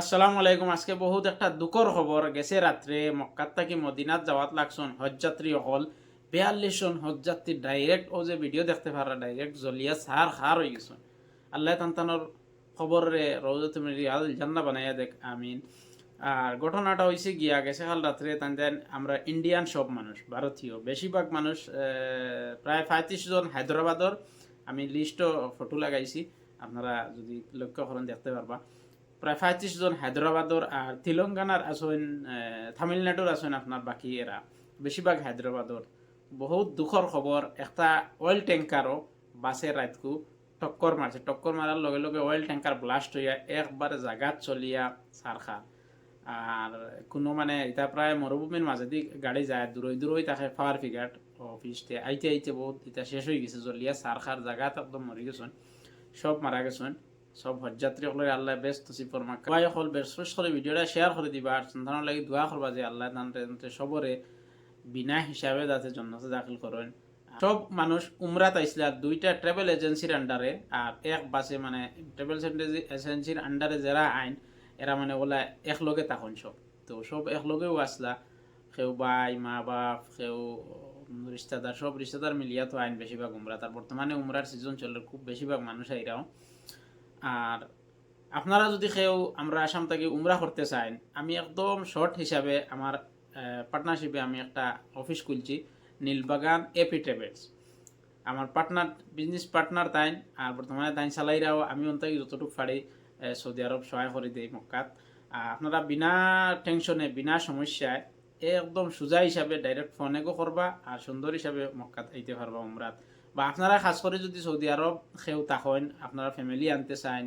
আসসালামু আলাইকুম। আজকে বহুত একটা দুঃখর খবর গেছে রাত্রে মক্কাত থাকি মদিনাত যাওয়াত লাগছন হজযাত্রী হল। বিয়াল্লিশ জন হজযাত্রী ডাইরেক্ট ও যে ভিডিও দেখতে পারা ডাইরেক্ট জলিয়া সার হার হয়ে গেছেন আল্লাহ তান্তানোর খবরে রোজা তুমি রিয়াল জান্না বানাইয়া দেখ। আমিন। আর ঘটনাটা হয়েছে গিয়া, গেছে কাল রাত্রে তান আমরা ইন্ডিয়ান সব মানুষ ভারতীয় বেশিরভাগ মানুষ প্রায় পঁয়ত্রিশ জন হায়দ্রাবাদর আমি লিস্টও ফটো লাগাইছি। আপনারা যদি লক্ষ্য করেন, দেখতে পারবা। প্রায় পঁয়ত্রিশ জন হায়দ্রাবাদর আর তেলেঙ্গানার আহ, তামিলনাড়ুর আছেন আপনার বাকি এরা বেশিরভাগ হায়দ্রাবাদর বহুত দুঃখর খবর একটা অয়েল ট্যাঙ্কারও বাসের রাতকু টক্কর মারছে টক্কর মারার লগে লগে অয়েল ট্যাঙ্কার ব্লাস্ট হইয়া একবারে জাগাত চলিয়া সারখা আর কোনো মানে এটা প্রায় মরুভূমির মাঝেদি গাড়ি যায় দূরই দূরই তাকে ফায়ার ফিগার অফিসতে আইতে আইতে বহুত এটা শেষ হয়ে গেছে জলিয়া সারখার জাগাত একদম মরি গেছেন সব মারা গেছেন সব হজযাত্রী সকলের আল্লাহ বেস্ট তসিব ফরমা সবাই সকল বেশ করে ভিডিওটা শেয়ার করে দিবা আর সন্তানের লাগি দোয়া করবা যে আল্লাহ তান্তে সবরে বিনা হিসাবে যাতে জন্নতে দাখিল করেন। সব মানুষ উমরাত আইসলে আর দুইটা ট্রাভেল এজেন্সির আন্ডারে আর এক বাসে মানে ট্রাভেল এজেন্সির আন্ডারে যারা আইন, এরা মানে ওলা একলগে তখন সব। তো সব একলগেও আসলা, কেউ ভাই, মা বাপ, কেউ রিস্তাদার, সব রিস্তাদার মিলিয়া তো আইন বেশিরভাগ উমরা তার বর্তমানে উমরার সিজন চলে, খুব বেশিরভাগ মানুষ আইরাও আর আপনারা যদি কেউ আমরা আসাম থেকে উমরা করতে চান আমি একদম শর্ট হিসাবে আমার পার্টনারশিপে আমি একটা অফিস খুলছি, নীলবাগান এপি ট্রেভেলস আমার পার্টনার বিজনেস পার্টনার তাইন, আর বর্তমানে তাইন চালাইরাও আমি অন্তত যতটুকু পারি সৌদি আরব সহায় করে দিই মক্কাত। আপনারা বিনা টেনশনে বিনা সমস্যায়, একদম সোজা হিসাবে ডাইরেক্ট ফোনে গো করবা, আর সুন্দর হিসাবে মক্কাত আইতে পারবা উমরাত। বা আপনারা খাস করে যদি সৌদি আরব সেও তাকেন আপনারা ফ্যামিলি আনতে চান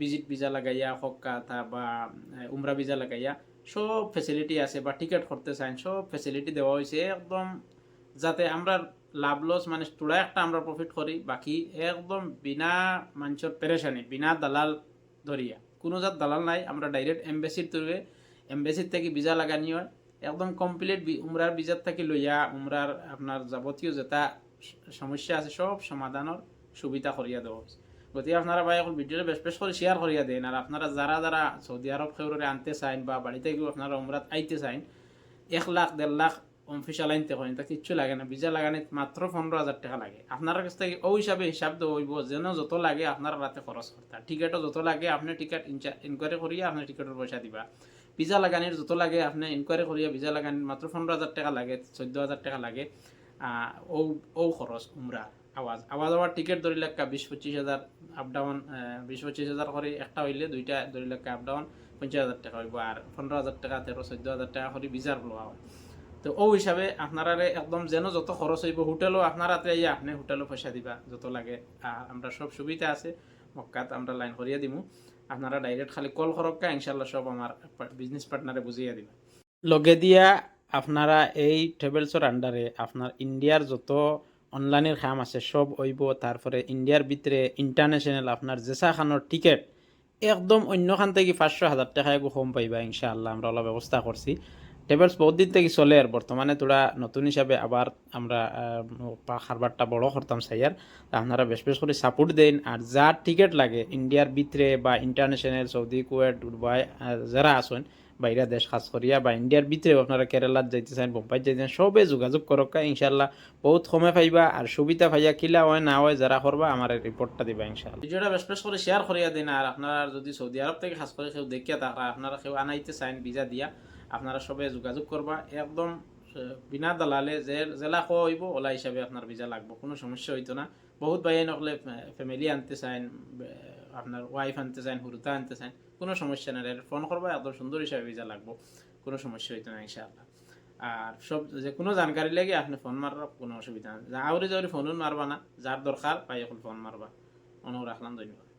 ভিজিট ভিজা লাগাইয়া, হক্কা তা বা উমরা ভিজা লাগাইয়া, সব ফেসিলিটি আছে বা টিকিট করতে চান সব ফেসিলিটি দেওয়া হয়েছে একদম যাতে আমরা লাভ লস মানে তোরা একটা আমরা প্রফিট করি, বাকি একদম বিনা মানুষের পেরেশানি, বিনা দালাল ধরিয়া। কোনো জাত দালাল নাই, আমরা ডাইরেক্ট এম্বাসির তুলে এম্বাসির থেকে ভিজা লাগানি হয়। একদম কমপ্লিট উমরার ভিজার থেকে লইয়া, উমরার আপনার যাবতীয় যেটা সমস্যা আছে, সব সমাধানের সুবিধা করিয়া দেওয়া হয়েছে গতিকে আপনারা ভাই এখন ভিডিওটা বেশ বেশ করে শেয়ার করিয়া দেন, আর আপনারা যারা যারা সৌদি আরব খেউরে আনতে চান বা বাড়িতে গিয়ে আপনারা উমরাত আইতে চান, এক লাখ, দেড় লাখ অফিসিয়াল আইনতে করেন তা কিচ্ছু লাগে না, ভিজা লাগানি মাত্র পনেরো হাজার টাকা লাগে। আপনার কাছ থেকে ওই হিসাবে হিসাব হইব যেন যত লাগে আপনার রাতে খরচ করতে। টিকেটও যত লাগে আপনি টিকেট ইনকোয়ারি করিয়া আপনি টিকেটের পয়সা দিবা। ভিজা লাগানির যত লাগে আপনি ইনকোয়ারি করিয়া ভিজা লাগানির মাত্র পনেরো হাজার টাকা লাগে, চোদ্দ হাজার টাকা লাগে। ও খরচ, উমরা, আওয়াজ। আওয়াজ আওয়ার টিকিট ধরি লেখা বিশ পঁচিশ হাজার আপ ডাউন বিশ পঁচিশ হাজার করে একটা হইলে দুইটা ধরি লেখা আপ ডাউন পঞ্চাশ হাজার টাকা হইব আর পনেরো হাজার টাকা তেরো চোদ্দ হাজার টাকা করে বিচার লওয়া হয়। তো ও হিসাবে আপনারা একদম যেন যত খরচ হইব হোটেলও আপনারা আইয়া আপনি হোটেলও পয়সা দিবা, যত লাগে। আমরা সব সুবিধা আছে, মক্কাত আমরা লাইন করিয়া দিমু। আপনারা ডাইরেক্ট খালি কল করক্কা ইনশাল্লাহ সব আমার বিজনেস পার্টনারে বুঝিয়ে দিবা। লগে দিয়া আপনারা এই ট্রেভেলসর আন্ডারে আপনার ইন্ডিয়ার যত অনলাইনের খাম আছে, সব হইব তারপরে ইন্ডিয়ার ভিতরে ইন্টারন্যাশনাল আপনার জেসা খানোর টিকেট একদম অন্য খান থেকে পাঁচশো হাজার টাকায় কম পাইবা, ইনশাআল্লাহ। আমরা অলপ ব্যবস্থা করছি ট্রেভেলস বহুত দিন থেকে চলে আর বর্তমানে তোরা নতুন হিসাবে আবার আমরা খারবারটা বড় করতাম সাইয়ার আপনারা বেশ বেশ করে সাপোর্ট দেন আর যার টিকিট লাগে ইন্ডিয়ার ভিতরে বা ইন্টারন্যাশনাল সৌদি কুয়েট দুবাই যারা আছেন বাইরা দেশ খাস করিয়া বা ইন্ডিয়ার ভিতরে আপনারা কেরালাত যাইতে চান বোম্বাই যাইতে চান, সবে যোগাযোগ করক ইনশাল্লাহ বহুত সময় পাইবা আর সুবিধা পাইয়া, কিলা হয়, না হয় যারা করবা আমার রিপোর্টটা দিবা ইনশাল্লাহ ভিডিওটা বেশ বেশ করে শেয়ার করিয়া দিন আর আপনারা যদি সৌদি আরব থেকে খাস করে কেউ দেখিয়া থাকা, আপনারা কেউ আনাইতে চান ভিজা দিয়া। আপনারা সবে যোগাযোগ করবা। একদম বিনা দালালে যে, জেলা খোয়া হইব ওলা হিসাবে আপনার ভিজা লাগবে, কোনো সমস্যা হইতো না। বহুত ভাই নকলে ফ্যামিলি আনতে চান আপনার ওয়াইফ আনতে চান হুরুতা আনতে চান কোনো সমস্যা নাই। ফোন করবা একদম সুন্দর হিসাবে ভিজা লাগবো, কোনো সমস্যা হইতো না, ইনশাআল্লাহ। আর সব, যে, কোনো জানকারি লাগে আপনি ফোন মারবা কোনো অসুবিধা নেই। আউরি যাওয়ারি ফোনও মারবা না, যার দরকার পাই এখন ফোন মারবা। অনুরোধ রাখলাম ধন্যবাদ।